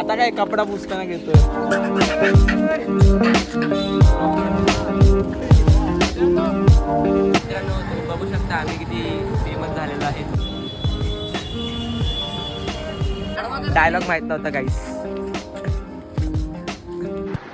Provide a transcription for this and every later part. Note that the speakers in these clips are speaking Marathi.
आता काय कपडा पुसताना घेतोय? बघू शकता आम्ही किती फेमस झालेलो आहे. डायलॉग माहीत नव्हता काहीच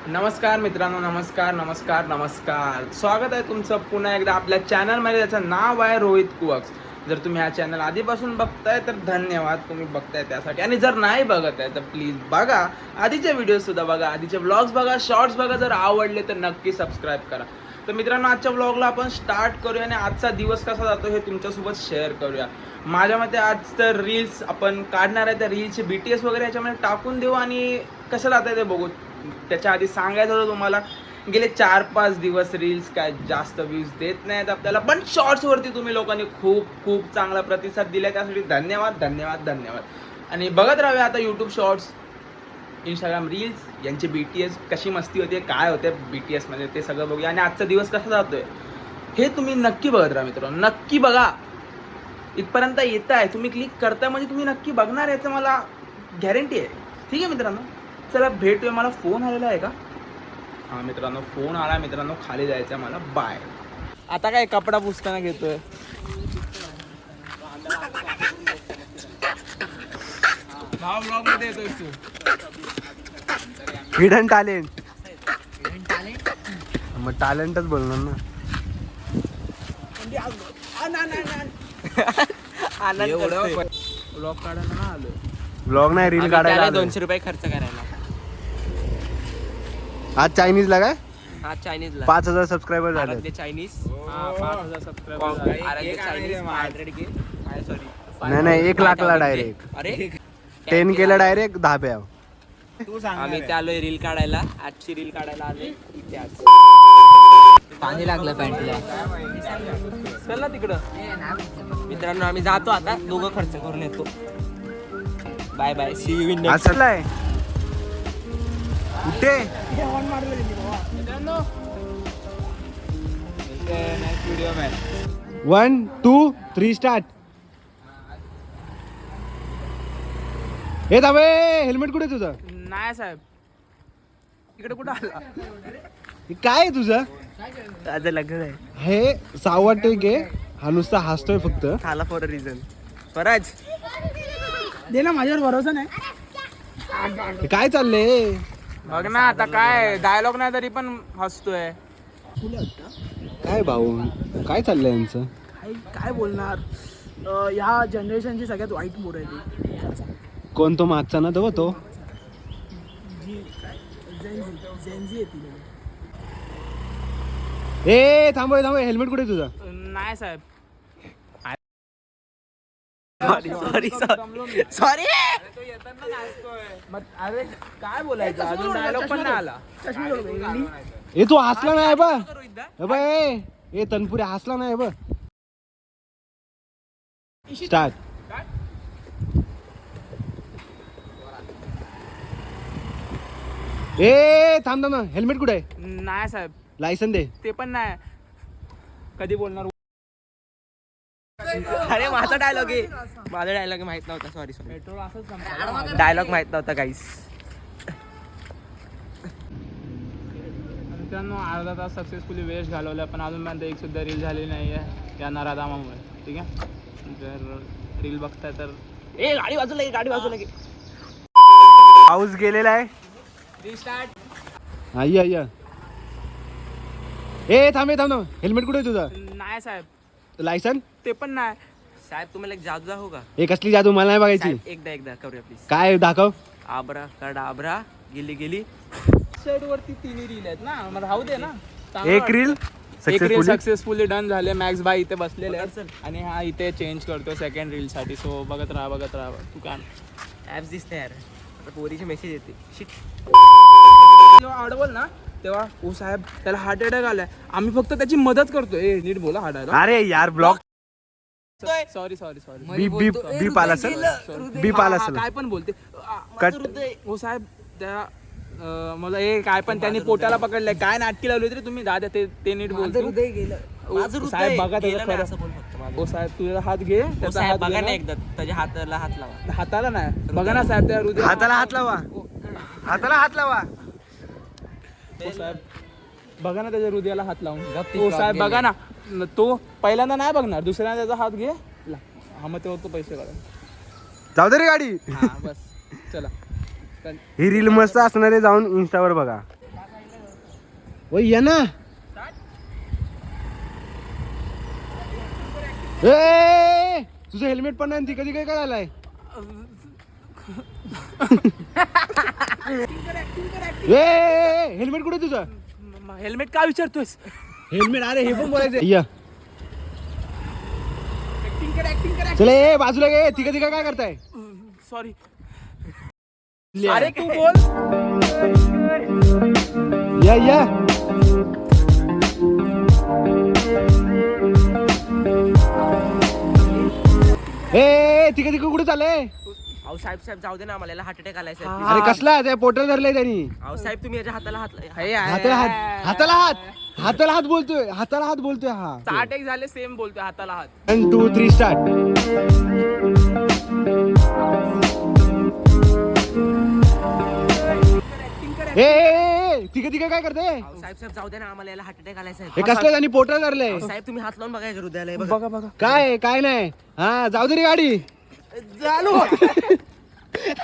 नमस्कार मित्रांनो नमस्कार नमस्कार नमस्कार. स्वागत आहे तुमचं पुन्हा एकदा आपल्या चॅनलमध्ये त्याचं नाव आहे रोहित कुवक्स. जर तुम्ही हा चॅनल आधीपासून बघताय तर धन्यवाद. तुम्ही बघताय त्यासाठी. आणि जर नाही बघत आहे तर प्लीज बघा. आधीचे व्हिडिओ सुद्धा बघा. आधीचे व्लॉग्स बघा. शॉर्ट्स बघा. जर आवडले तर नक्की सबस्क्राईब करा. तर मित्रांनो आजच्या व्लॉगला आपण स्टार्ट करूया आणि आजचा दिवस कसा जातो हे तुमच्यासोबत शेअर करूया. माझ्या मते आज तर रील्स आपण काढणार आहे. त्या रील्सचे बी टी एस वगैरे याच्यामध्ये टाकून देऊ आणि कसं जात आहे ते बघू. त्याच्या आधी सांगायचं होतं तुम्हाला गेले चार पाच दिवस रील्स काय जास्त व्ह्यूज देत नाहीत आपल्याला. पण शॉर्ट्सवरती तुम्ही लोकांनी खूप खूप चांगला प्रतिसाद दिला त्यासाठी धन्यवाद धन्यवाद धन्यवाद. आणि बघत राहूया आता यूट्यूब शॉर्ट्स इंस्टाग्राम रील्स यांची बी टी एस कशी मस्ती होते काय होते बी टी एस म्हणजे ते सगळं बघूया. आणि आजचा दिवस कसा जातोय हे तुम्ही नक्की बघत राहा मित्रांनो. नक्की बघा. इथपर्यंत येत आहे तुम्ही क्लिक करताय म्हणजे तुम्ही नक्की बघणार याचं मला गॅरंटी आहे. ठीक आहे मित्रांनो? चला भेटूया. मला फोन आलेला आहे का? हां मित्रांनो फोन आला मित्रांनो खाली जायचं आहे मला बाय आता काय कपडा पुसताना घेतोय? भाव ब्लॉगमध्ये येतोय तू. हिडन टॅलेंट मग टॅलेंटच बोलणार ना. ब्लॉग काढायला ना आलो ब्लॉग नाही रील काढायला. दोनशे रुपये खर्च करायला. आज चायनीज ला काय? हा चायनीजला पाच हजार सबस्क्रायबर झाले. आराध्य चायनीज हा, पाच हजार सबस्क्रायबर आराध्य चायनीज हंड्रेड के. सॉरी नाही नाही एक लाखला डायरेक्ट अरे. टेन केलं डायरेक्ट दहा प्या आम्ही ते आलोय रील काढायला. आजची रील काढायला आलोय इथे आज पाणी लागलं पॅन्टला. चल ना तिकडं. मित्रांनो आम्ही जातो आता. दोघं खर्च करून येतो. Bye bye see you in आहे कुठे? वन टू थ्री स्टार्ट हे दाबे हेल्मेट कुठे तुझं? नाही साहेब. इकडे कुठं आला? हे काय आहे तुझं? माझं लग्न आहे. हे सावट टेक आहे हा नुसता हसतोय फक्त. आला फॉर अ रिझन स्वराज. दे ना माझ्यावर भरोसा नाही. हे काय चाललंय? बघ ना आता काय डायलॉग नाही तरी पण हसतोय. काय भाऊ? काय चाललंय यांचं? काय काय बोलणार? अं, ह्या जनरेशनची सगळ्यात वाईट मोड आहे ती. कोण तो मागचा ना तो तो? जी काय? ती. ए थांबव थांबव हेल्मेट कुठे आहे तुझं? नाही साहेब. सॉरी सॉरी सॉरी सॉरी अरे काय बोलायचं अजून डायलॉग पण नाही आला. ए तू हसला नाही बा हे बघ ए ए तनपुरे हसला नाही बघ. स्टार्ट ए थांब थांब ना हेल्मेट कुठे आहे? नाही साहेब. लायसन दे. ते पण नाही. कधी बोलणार? अरे माझा डायलॉग आहे. माझा डायलॉग माहीत नव्हता सॉरी सॉरी पेट्रोल असंच डायलॉग माहीत नव्हता काहीच मित्रांनो अर्धा तास सक्सेसफुली वेस्ट घालवला पण अजूनपर्यंत एक सुद्धा रील झालेली नाही आहे या नराधामामुळे. ठीक आहे? जर रील बघताय तर ए गाडी बाजूला घे गाडी बाजूला घे पाऊस गेलेला आहे. रिस्टार्ट आई आई ए थांब ए, थांब थांब. हेल्मेट कुठे आहे तुझं? नाही साहेब. लायसन ते पण नाही. साहेब तुम्हाला एक जादू दाखवू का? ए कसली जादू? मला नाही बघायची. साहेब, एकदा एकदा करूया प्लीज काय दाखव? आबरा कडा आबरा गेली गेली. शर्ट वरती तिन्ही रील आहेत ना. मला राहू दे ना. एक रील एक रील सक्सेसफुली सक्सेसफुली डन झाले. मॅक्स बाय इथे बसलेले आहेत. आणि हा इथे चेंज करतो सेकंड रील साठी. सो बघत राहा बघत राहा. तू काय ऍप्स दिसते यार. पोरीचे मेसेज येते. जेव्हा अडवल ना. तेव्हा ओ साहेब त्याला हार्ट अटॅक आलाय. आम्ही फक्त त्याची मदत करतोय. ए नीट बोला हार्ट अटॅक अरे यार block sorry sorry sorry B B B पाल असेल बी पाल असेल काय पण बोलते. आ. माझं हृदय हो साहेब त्या अं, मला हे काय पण त्यांनी पोटाला पकडलंय. काय नाटकी लावली तरी तुम्ही? दादा ते ते नीट बोलतो ओ, साहेब बघा त्याचं खरं ओ साहेब तुझा हात घे. त्याचा हात बघा घे ना. ना. एकदा त्याच्या हाताला हात लावा. हाताला नाही. बघा ना साहेब त्या हृदय हाताला हात लावा. हाताला हात लावा. ओ साहेब. बघा ना त्याच्या हृदयाला हात लावून. ओ साहेब बघा ना. न- तो पहिल्यांदा नाही बघणार दुसऱ्यांदा त्याचा हात घे. ला. हा मग तेव्हा तो पैसे काढा जाऊ दे रे गाडी. हा बस. चला. चल. ही रील मस्त असणार आहे जाऊन इन्स्टावर बघा. ओ ये ना. ए तुझं हेल्मेट पण नाही ती कधी काय करायलाय? ए हेल्मेट कुठे तुझं? हेल्मेट का विचारतोयस? हेल्मेट अरे हे पण बोलायचं या. चले ए बाजूला गे ती कधी काय करताय? सॉरी अरे तू बोल. या या. ए ती कधी कुठे चाललंय अहो साहेब साहेब जाऊ दे ना मला हार्ट अटॅक आलाय साहेब. अरे कसला त्या पोटर धरलंय त्यांनी. अहो साहेब तुम्ही याच्या हाताला हात हे. हाताला हात हाताला हात. हाताला हात बोलतोय. हाताला हात बोलतोय हा. एक झाले सेम बोलतोय हाताला हात. वन टू थ्री स्टार्ट ए, ए ए, ती कधी काय करते? साहेब साहेब जाऊ दे ना आम्हाला याला हार्ट अटॅक आलाय साहेब. हे कसलं त्यांनी पोटर धरलंय? साहेब तुम्ही हात लावून बघा याच्या हृदयाला बघा बघा. काय काय नाही? हा जाऊ दे रे गाडी. चालू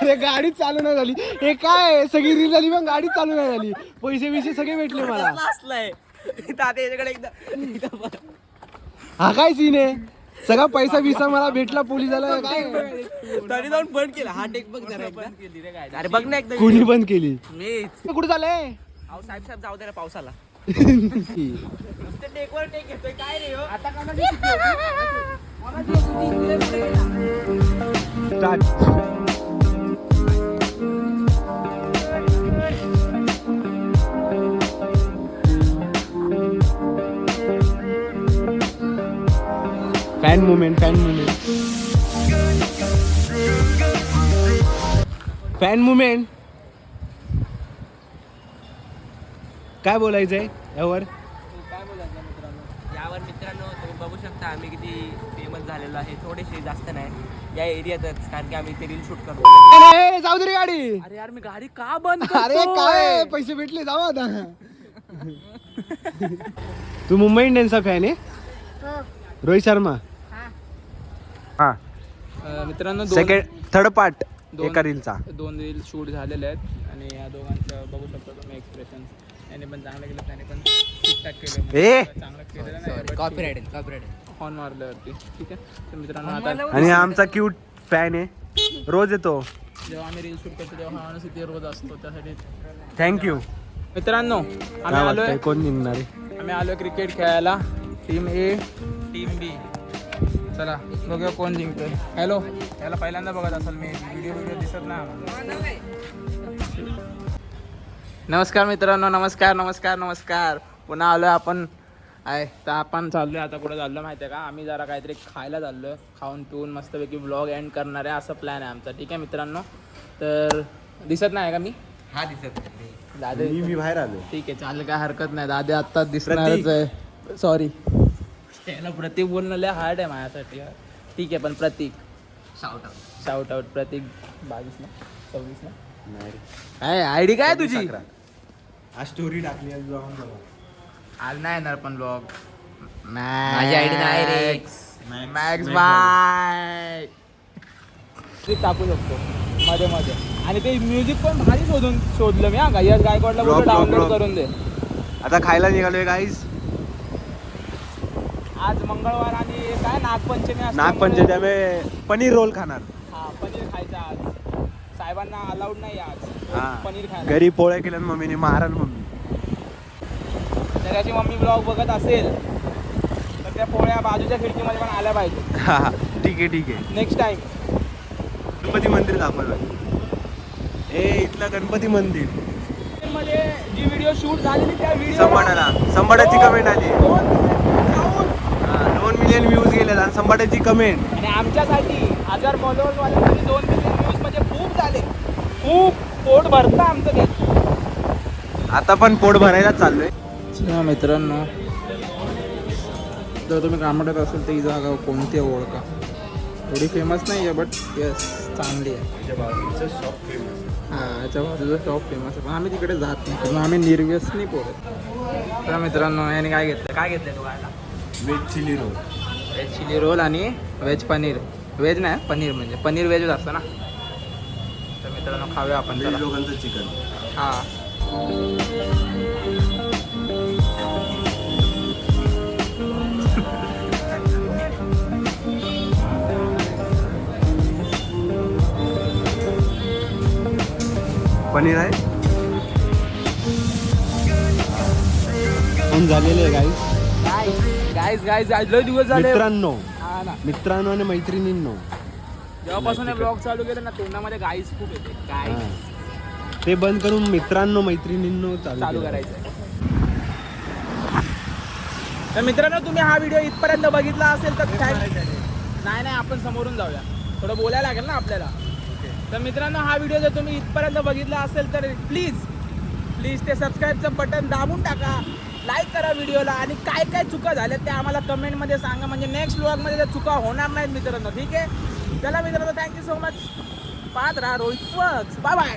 अरे गाडी चालू नाही झाली. हे काय सगळी रील झाली पण गाडी चालू नाही झाली. पैसे बिसे सगळे भेटले मला असलाय दादा याच्याकडे एकदा एकदा बघा. हा काय सीन आहे? सगळा पैसा बिसा मला भेटला पोलिसाला. काय तरी जाऊन बंद केला. हा टेक बघ जरा एकदा. अरे बघ ना एकदा. कोणी बंद केली? मीच. कुठे अहो साहेब साहेब जाऊ दे ना पावसाला. टेकवर टेक घेतोय. काय रे हो? Fan moment fan moment fan moment काय बोलायचंय? यावर यावर मित्रांनो तुम्ही बघू शकता आम्ही किती फेमस झालेलो आहे थोडेसे जास्त नाही. या एरियातच कारण की आम्ही ते रील शूट करतो. जाऊ दे रे गाडी. अरे यार मी गाडी का बंद अरे? काय पैसे भेटले जाऊ आता. तू मुंबई इंडियन्सचा फॅन आहे? रोहित शर्मा. हा. मित्रांनो सेकंड थर्ड पार्ट दोन- एका रीलचा दोन रील शूट झालेले आहेत आणि या दोघांचं बघू शकता तुम्ही एक्सप्रेशन याने पण चांगलं केलं त्याने पण ठीकठाक केलं. ए! म्हणजे चांगलं केलेलं नाही कॉपीराइट कॉपीराइट हॉर्न मारल्यावरती. ठीक आहे? तर मित्रांनो आता आणि आमचा क्यूट फॅन आहे. रोज येतो. जेव्हा आम्ही रील शूट करतो तेव्हा हा माणूस इथे रोज असतो. त्यासाठी थँक्यू मित्रांनो आम्ही काय आलोय. वाटतंय कोण निघणार आहे? आम्ही आलोय क्रिकेट खेळायला. टीम ए टीम बी चला बघूया कोण जिंकतोय. हॅलो याला पहिल्यांदा बघत असाल मी. व्हिडिओ व्हिडिओ दिसत नाही आम्हाला. नमस्कार मित्रांनो नमस्कार नमस्कार नमस्कार. पुन्हा आलोय आपण आहे. तर आपण चाललोय आता कुठं चाललो माहिती आहे का? आम्ही जरा काहीतरी खायला चाललोय. खाऊन पिऊन मस्तपैकी ब्लॉग एंड करणार आहे. असं प्लॅन आहे आमचा. ठीक आहे मित्रांनो? तर दिसत नाही का मी? हा दिसत दादा मी बाहेर आलो ठीक आहे चालेल काय हरकत नाही. दादा आत्ताच दिसणारच आहे. सॉरी त्याला प्रतीक बोलणं लय हार्ड आहे माझ्यासाठी. ठीक आहे पण Pratik. Shout shout out Pratik. बावीस ना? सव्वीस ना? काय आय डी काय तुझी? आज स्टोरी टाकली आज नाही येणार पण ब्लॉग माझी ID नाही रे. मॅक्स बाय टाकू शकतो. मध्ये मध्ये. आणि ते म्युझिक पण भारी शोधून शोधलं मी हा. का यश गायकवाडला बोललो block, डाउनलोड. करून दे. आता खायला निघालोय गाईस आज मंगळवार आणि काय नागपंचमी असल्यामुळे- नागपंचमी त्यामुळे पनीर रोल खाणार. हा पनीर खायचं आज. साहेबांना अलाउड नाही आज. हा. पनीर खायला. घरी पोळ्या केल्या ना मम्मीने मारण मम्मी. त्याची मम्मी ब्लॉग बघत असेल तर त्या पोळ्या बाजूच्या खिडकीमध्ये पण आल्या पाहिजे. हा हा. ठीक आहे ठीक आहे. नेक्स्ट टाइम गणपती मंदिर दाखवायला ए इथलं गणपती मंदिर. मध्ये जी व्हिडिओ शूट झालेली त्या व्हिडिओ संभाटाला संभाटाची कमेंट आली. दोन मिलियन व्ह्यूज गेले आणि संभाटाची कमेंट आणि आमच्यासाठी हजार फॉलोअर्स वाल्यांसाठी दोन मिलियन व्ह्यूज म्हणजे खूप झाले. खूप पोट भरतं आमचं ते आता पण पोट भरायला चाललोय. मित्रांनो जर तुम्ही कामडत असेल तर ही जागा कोणती आहे ओळखा. थोडी फेमस नाही आहे. बट येस चांगली आहे. हा याच्या बाजूचा शॉप फेमस आहे. पण आम्ही तिकडे जात नाही. कारण आम्ही निर्व्यसनी पोरं. तर मित्रांनो याने काय घेतलं? काय घेतलं तू खायला? Veg chilli roll veg chilli roll आणि व्हेज पनीर. व्हेज नाही पनीर म्हणजे. पनीर व्हेजच असतं ना? तर मित्रांनो खाऊया आपण चिकन हा. पनीर आहे. फोन झालेले आहे गाईस गाईज गाईज आज लय दिवस झाले. मित्रांनो. हा ना. मित्रांनो आणि मैत्रिणींनो. जेव्हापासून हे ब्लॉग चालू केले ना तोंडामध्ये गाईज खूप येते. हा. गाईज ते बंद करून मित्रांनो मैत्रिणींनो चालू चालू. करायचं तर मित्रांनो तुम्ही हा व्हिडिओ इथपर्यंत बघितला असेल तर thank- नाही नाही आपण समोरून जाऊया. थोडं बोलायला लागेल ना आपल्याला. तर मित्रांनो हा व्हिडिओ जर तुम्ही इथपर्यंत बघितला असेल तर प्लीज प्लीज ते सबस्क्राईबचं बटन दाबून टाका लाईक करा व्हिडिओला आणि काय काय चुका झाल्या ते आम्हाला कमेंटमध्ये सांगा. म्हणजे नेक्स्ट ब्लॉगमध्ये त्या चुका होणार नाहीत मित्रांनो ठीक आहे? चला मित्रांनो थँक्यू सो मच पाहत राहा रोहित बाय बाय